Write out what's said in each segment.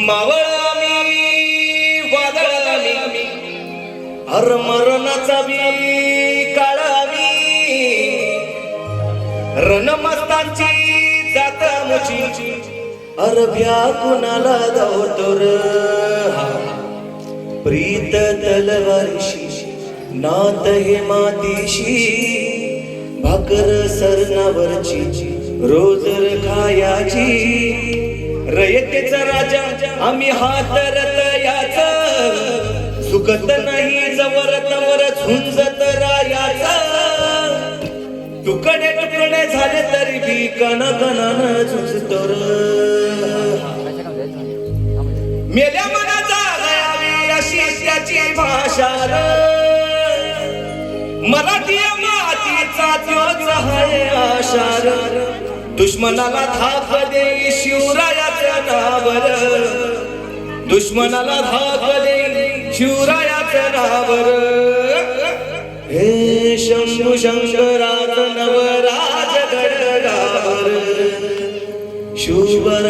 मावळ मी वादळ मी हर मरणाचा मी काळ आम्ही रणमस्तांची जात मुची अरभ्या कुणाला धावतो र? प्रीत तलवारीशी नात हे मातीशी भाकर सरणावरची रोज खायाची. रयतेचा राजा आम्ही हात रतयाच सुखत नाही जवर तवर झुंजत रायाचा. तुकडे तुकडे झाले तरी बी कणा कणान झुंजतो र. मेल्या मनाचा गयावी अशी त्याची भाषा र. मराठी मातीचा त्योच हाय आशार. दुश्मनाला धाक दे शिवरायाच्या नावर दुश्मनाला धाक दे शिवरायाच्या नावर हे शंभू शंकरात नवराज गडगावर. शुभर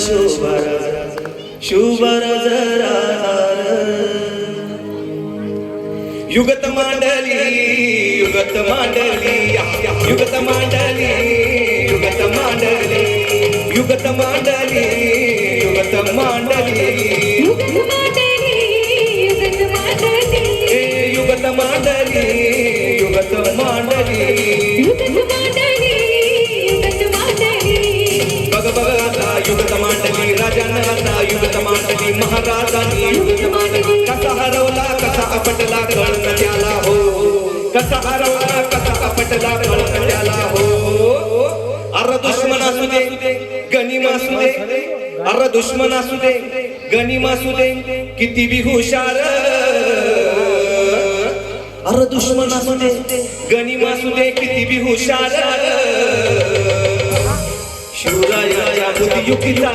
शुभर शुभर युगत मांडली युगत मांडली युगत मांडली. कसा आपटला त्याला हो. कसा हरवला कसा आपटला कळण त्याला हो. अर दुश्मन असू दे गनिम असू दे अर दुश्मन असू दे गनिम असू दे किती बी हुशार. अर दुश्मन असू दे गनिम असू दे किती बी हुशार. शिवरायाच्या बुद्धियुक्तीचा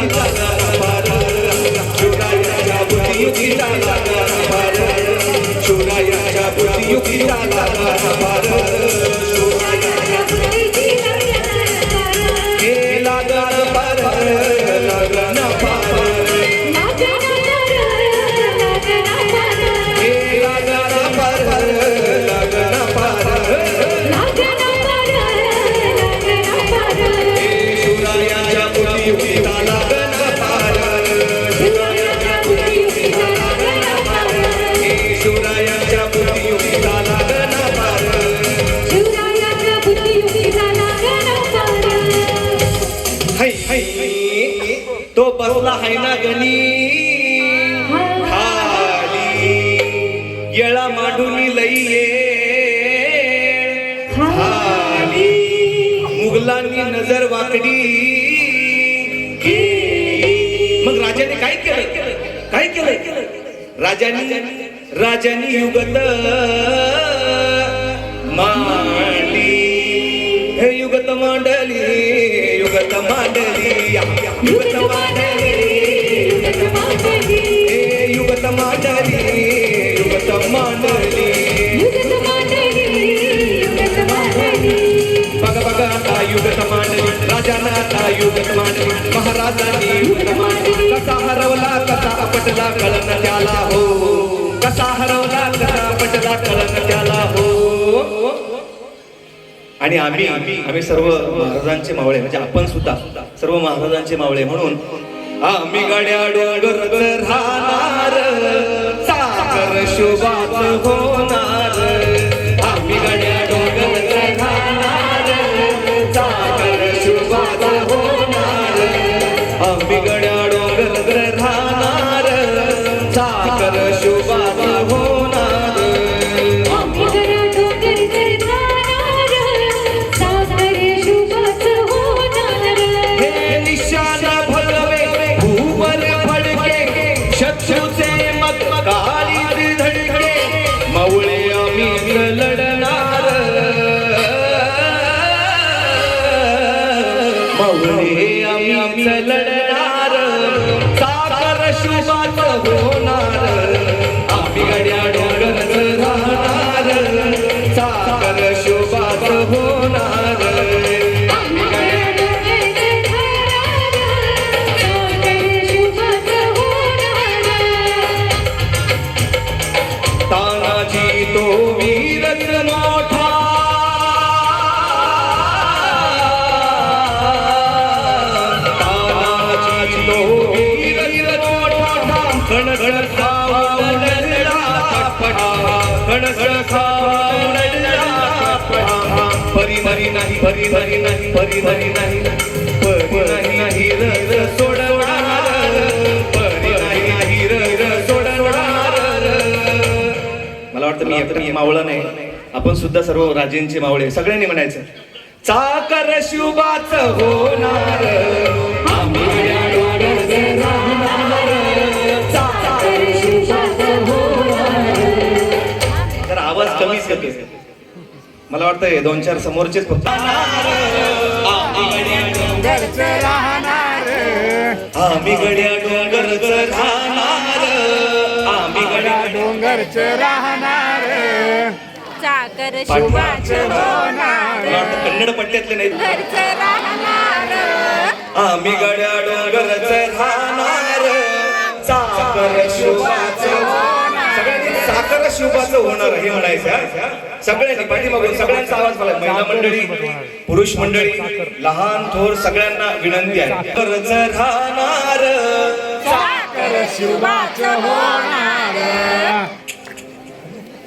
बुद्धियुक्तीचा गाडा बसला गणी खाली येळा मांडूनी लई ये खाली मुघलांनी नजर वाकडी मग राजाने काय केलं काय केलं राजानी राजानी युगत मांडली हे युगत मांडली युगत मांडली युगत मांडली राजानं आता युगत महाराजांनी युगत कसा हरवला कसा अपटला कळण त्याला हो कसा हरवला कसा अपटला कळण त्याला हो आणि आम्ही आम्ही सर्व महाराजांचे मावळे म्हणजे आपण सुद्धा सर्व महाराजांचे मावळे म्हणून आम्ही गाड्या डोंगर राहणार साखर शुभात होणार सागर होणार. नाही नाही नाही नाही सोडवणार नाही सोडवणार मला वाटतं मी एकटा मावळा नाही. आपण सुद्धा सर्व राजेंचे मावळे सगळ्यांनी म्हणायचं चाकर शिवबाच होणार. येतो मला वाटतंय दोन चार समोरचेच फक्त. आम्ही गड्या डोंगरच राहणार. आम्ही गड्या डोंगरचं राहणार. चाकर. शिवाचं होणार. कन्नड पट्ट्यातले नाही घरचं राहणार. आम्ही गड्या डोंगरच राहणार. चाकर शिवबाचं सगळ्यांनी शिवबाचं होणार हे म्हणायचं सगळ्यांनी पाठीमागून सगळ्यांचा आवाज मला महिला मंडळी पुरुष मंडळी लहान थोर सगळ्यांना विनंती आहे. कर्ज राहणार शिवाचं होणार.